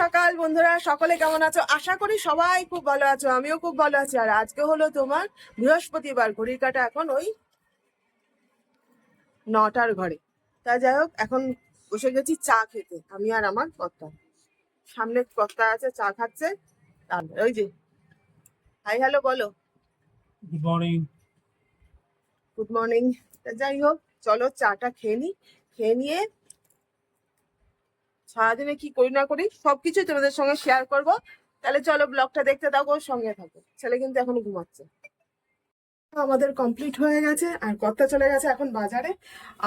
সকাল বন্ধুরা। সকলে কেমন আছো? আশা করি সবাই খুব ভালো আছো আমিও খুব ভালো আছি। আর আজকে হলো তোমার বৃহস্পতিবার ঘড়ির কাটা এখন ওই নটার ঘরে। তা যাই হোক এখন বসে গেছি চা খেতে আমি আর আমার কর্তা। সামনে কর্তা আছে চা খাচ্ছে। তারপরে ওই যে হাই হ্যালো বলো। গুড মর্নিং গুড মর্নিং তা যাই হোক চলো চাটা খেয়ে নি। খেয়ে নিয়ে সারাদিনে কি করি না করি সবকিছু তোমাদের সঙ্গে শেয়ার করব। তাহলে চলো ব্লগটা দেখতে থাকো, সঙ্গে থাকো। ছেলে কিন্তু এখনও ঘুমাচ্ছে। আমাদের কমপ্লিট হয়ে গেছে, আর কর্তা চলে গেছে এখন বাজারে,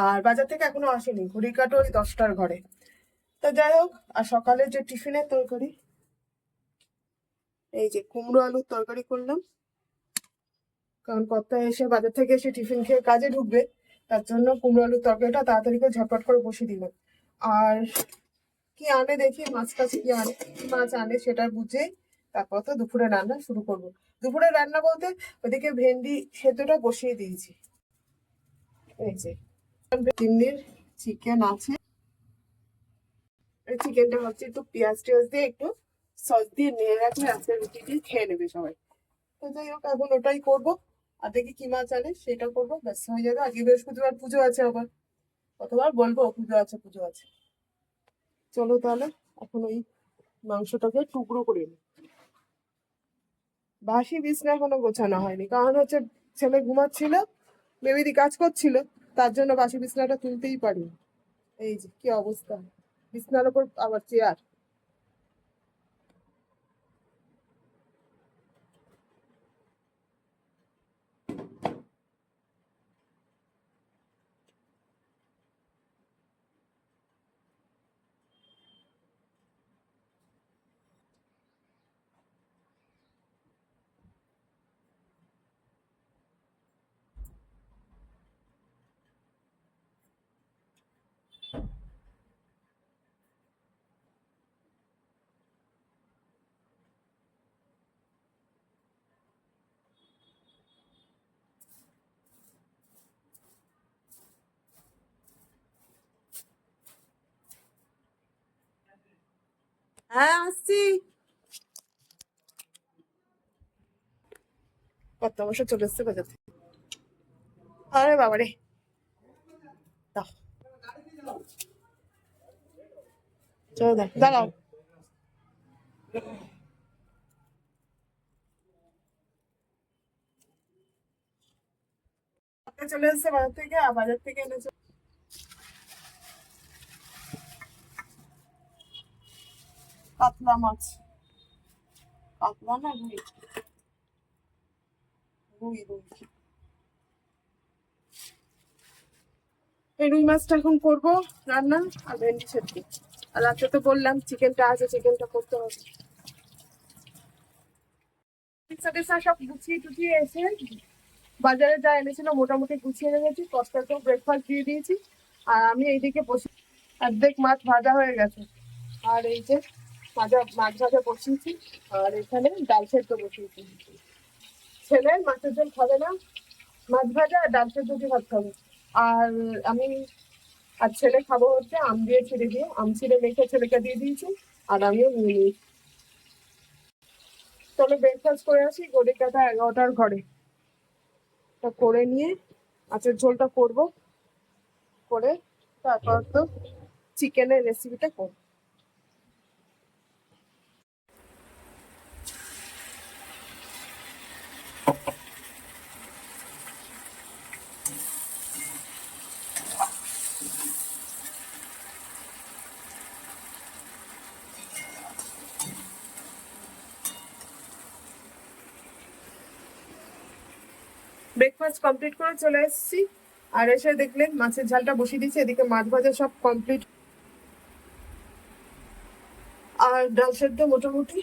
আর বাজার থেকে এখনও আসেনি। ঘড়ি কাটো ওই দশটার ঘরে। তো যাই হোক, আর সকালে যে টিফিনের তরকারি, এই যে কুমড়ো আলুর তরকারি করলাম। কারণ কর্তা এসে বাজার থেকে এসে টিফিন খেয়ে কাজে ঢুকবে, তার জন্য কুমড়ো আলুর তরকারিটা তাড়াতাড়ি করে ঝটপট করে বসিয়ে দিলাম। আর কি আনে দেখি, মাছ টাছ কি আনে, কি মাছ আনে সেটা বুঝে তারপর তো দুপুরে রান্না শুরু করব। দুপুরে রান্না বলতে ওদিকে ভেন্ডি সেদ্ধটা বসিয়ে দিয়েছি। এই যে চিমনির চিকেন আছে। চিকেনটা হচ্ছে একটু পেঁয়াজ টেয়াজ দিয়ে একটু সস দিয়ে নিয়ে রাখলে আজকে রুটি খেয়ে নেবে সবাই। তো যাই হোক, এখন ওটাই করব। আর দেখি কি মাছ আনে, সেটা করব। ব্যাস হয়ে যাবে। আগে বৃহস্পতিবার পুজো আছে আবার। কতবার বলব পুজো আছে পুজো আছে। চলো তাহলে, এখন ওই মাংসটাকে টুকরো করে নি। বাসি বিছনা এখনও গোছানো হয়নি, কারণ হচ্ছে ছেলে ঘুমাচ্ছিল মেবিদি কাজ করছিল, তার জন্য বাসি বিছনাটা তুলতেই পারি এই যে, কি অবস্থা। বিছনার ওপর আবার চেয়ার হ্যাঁ আসছি কত বছর চলে এসছে বাজার থেকে আরে বাবা রে চলো দাঁড়াও চলে এসছে বাজার থেকে বাজার থেকে এনেছে কাতলা মাছ কাতলা এই রুই মাছটা এখন রান্না আর ভেন্ডি আর রাত্রে তো বললাম চিকেনটা আছে, চিকেনটা করতে হবে। সব গুছিয়ে টুছিয়ে এসে বাজারে যা এনেছিল মোটামুটি গুছিয়ে রেখেছি কস্টাকেও ব্রেকফাস্ট দিয়ে দিয়েছি। আর আমি এইদিকে বসে অর্ধেক মাছ ভাজা হয়ে গেছে। আর এই যে ভাজা মাছ ভাজা বসিয়েছি, আর এখানে ডাল সেদ্ধ বসিয়েছি। ছেলে মাছের ঝোল খাবে না, মাছ ভাজা আর ডাল সেদ্ধ দিয়ে ভাত খাবে। আর আমি, আর ছেলে খাব হচ্ছে আম দিয়ে ছিঁড়ে দিয়ে, আম ছিঁড়ে মেখে ছেলেকে দিয়ে দিয়েছি, আর আমিও নিয়ে নিয়েছি চলো ব্রেকফাস্ট করে আসি গড়ি কাটা এগারোটার ঘরে। তা করে নিয়ে মাছের ঝোলটা করব, করে তারপর তো চিকেনের রেসিপিটা করব। ব্রেকফাস্ট কমপ্লিট করে চলে এসেছি। আর এসে দেখলেন মাছের ঝালটা বসিয়ে দিয়েছি, এদিকে মাছ ভাজা সব কমপ্লিট আর ডাল সেদ্ধ মোটামুটি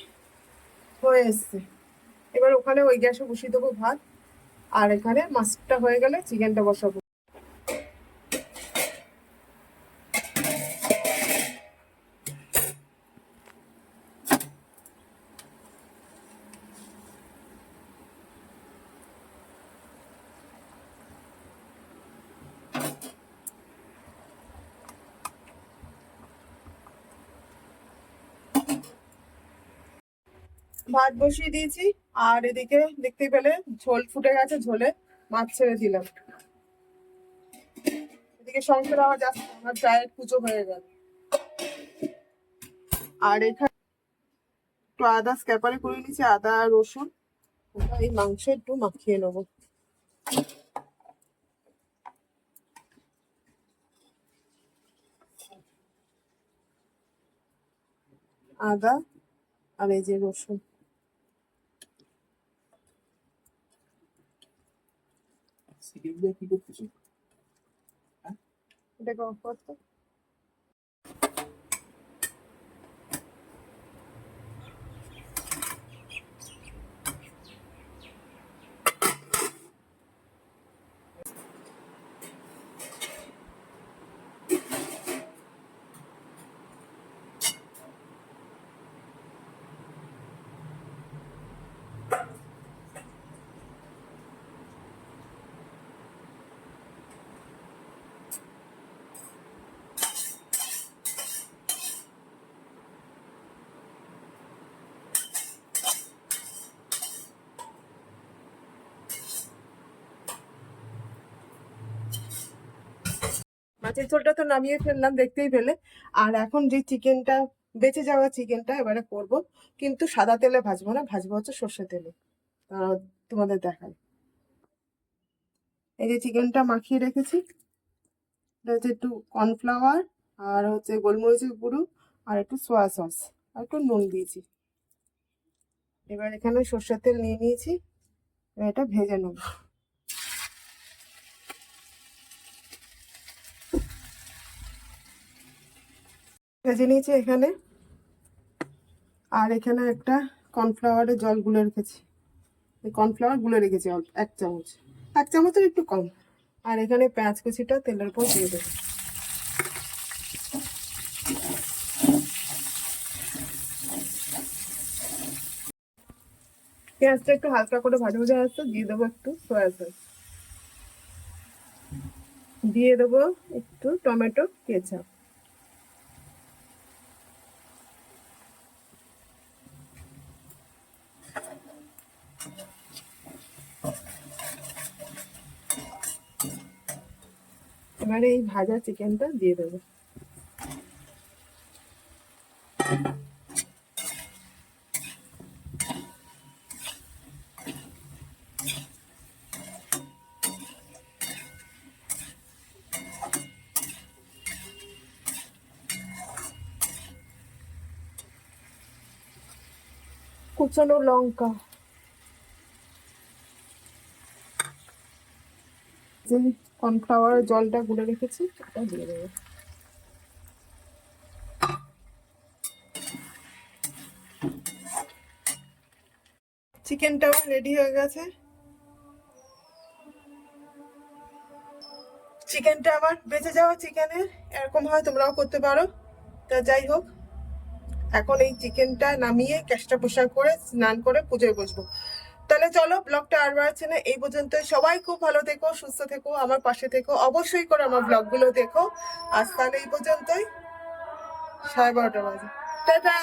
হয়ে এসছে। এবার ওখানে ওই গ্যাসে বসিয়ে দেবো ভাত। আর এখানে মাছটা হয়ে গেলে চিকেনটা বসাবো। ভাত বসিয়ে দিয়েছি, আর এদিকে দেখতে পেলে ঝোল ফুটে গেছে, ঝোলে মাছ ছেড়ে দিলাম। এদিকে সংসার আওয়াজ আসছে আমার চায়ের পুজো হয়ে গেল। আর এখানে একটু আদা স্ক্যাপারে করে নিয়েছি, আদা, রসুন এই মাংস একটু মাখিয়ে নেব। আদা আর এই যে রসুন। সিকিমে কি করতেছো? এটাকে অফ মাছের ঝোলটা তো নামিয়ে ফেললাম, দেখতেই পেলে। আর এখন যে চিকেনটা, বেঁচে যাওয়া চিকেনটা এবারে করব। কিন্তু সাদা তেলে ভাজবো না, ভাজবো হচ্ছে সর্ষে তেলে। তোমাদের দেখাই। এই যে চিকেনটা মাখিয়ে রেখেছি, এটা হচ্ছে একটু কর্নফ্লাওয়ার আর হচ্ছে গোলমরিচের গুঁড়ো আর একটু সোয়া সস আর একটু নুন দিয়েছি। এবার এখানে সর্ষের তেল নিয়ে নিয়েছি এটা ভেজে নেব। ভেজে নিয়েছি এখানে। আর এখানে একটা কর্নফ্লাওয়ারের জল গুলে রেখেছি। কর্নফ্লাওয়ার গুলে রেখেছি এক চামচ। এক চামচের একটু কম। আর এখানে পেঁয়াজ কুচিটা তেলের উপর দিয়ে দেবো। পেঁয়াজটা একটু হালকা করে ভাজা ভাজা আসছে দিয়ে দেবো একটু সয়া সস দিয়ে দেবো একটু টমেটো কেচাপ এবারে এই ভাজা চিকেনটা দিয়ে দেবো। কুচানো লঙ্কা। যে কর্নফ্লাওয়ার জলটা গুলে রেখেছি ওটা দিয়ে দেবো। চিকেনটাও রেডি হয়ে গেছে। চিকেনটা আবার বেঁচে যাওয়া চিকেনের এরকম হয় তোমরাও করতে পারো। তা যাই হোক, এখন এই চিকেনটা নামিয়ে ক্যাশটা পোশাক করে স্নান করে পুজোয় বসবো। তাহলে চলো ব্লগটা আর বাড়ছে না, এই পর্যন্ত। সবাই খুব ভালো থেকো, সুস্থ থেকো, আমার পাশে থেকো, অবশ্যই করে আমার ব্লগগুলো দেখো। আজ তাহলে এই পর্যন্তই। সাড়ে বারোটা বাজে। টাটা!